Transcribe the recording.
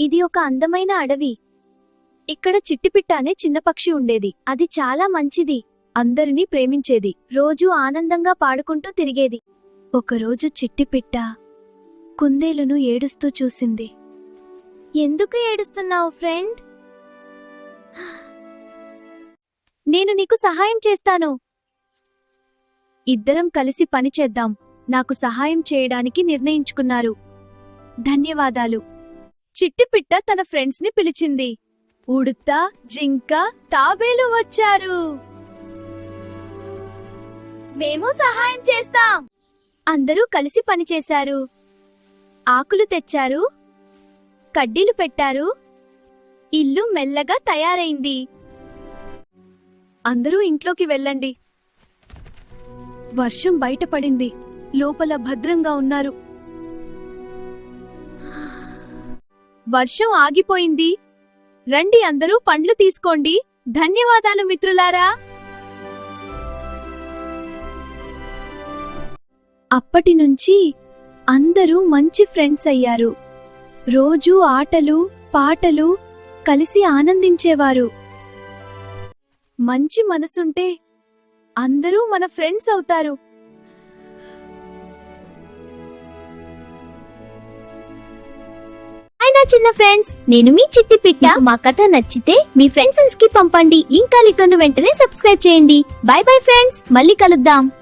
ఇది ఒక అందమైన అడవి. ఇక్కడ చిట్టిపిట్ట అనే చిన్న పక్షి ఉండేది. అది చాలా మంచిది. అందరినీ ప్రేమించేది. రోజూ ఆనందంగా పాడుకుంటూ తిరిగేది. ఒకరోజు చిట్టిపిట్ట కుందేలును ఏడుస్తూ చూసింది. ఎందుకు ఏడుస్తున్నావు ఫ్రెండ్? నేను నీకు సహాయం చేస్తాను. ఇద్దరం కలిసి పనిచేద్దాం నాకు సహాయం చేయడానికి నిర్ణయించుకున్నారు. ధన్యవాదాలు. చిట్టిపిట్ట తన ఫ్రెండ్స్ని పిలిచింది. ఉడుత జింక తాబేలు వచ్చారు. మేము సహాయం చేస్తాం. అందరూ కలిసి పనిచేశారు ఆకులు తెచ్చారు. కడ్డీలు పెట్టారు. ఇల్లు మెల్లగా తయారైంది. అందరూ ఇంట్లోకి వెళ్ళండి. వర్షం బయటపడింది. లోపల భద్రంగా ఉన్నారు. వర్షం ఆగిపోయింది. రండి అందరూ పండ్లు తీసుకోండి. ధన్యవాదాలు మిత్రులారా. అప్పటి నుంచి అందరూ మంచి ఫ్రెండ్స్ అయ్యారు. రోజూ ఆటలు పాటలు కలిసి ఆనందించేవారు. మంచి మనసుంటే అందరూ మన ఫ్రెండ్స్ అవుతారు. చిన్న ఫ్రెండ్స్ నేను మీ చిట్టి పిట్ట. మా కథ నచ్చితే మీ ఫ్రెండ్స్కి పంపండి. ఇంకా లింక్ వెంటనే సబ్స్క్రైబ్ చేయండి. బై బై ఫ్రెండ్స్ మళ్ళీ కలుద్దాం.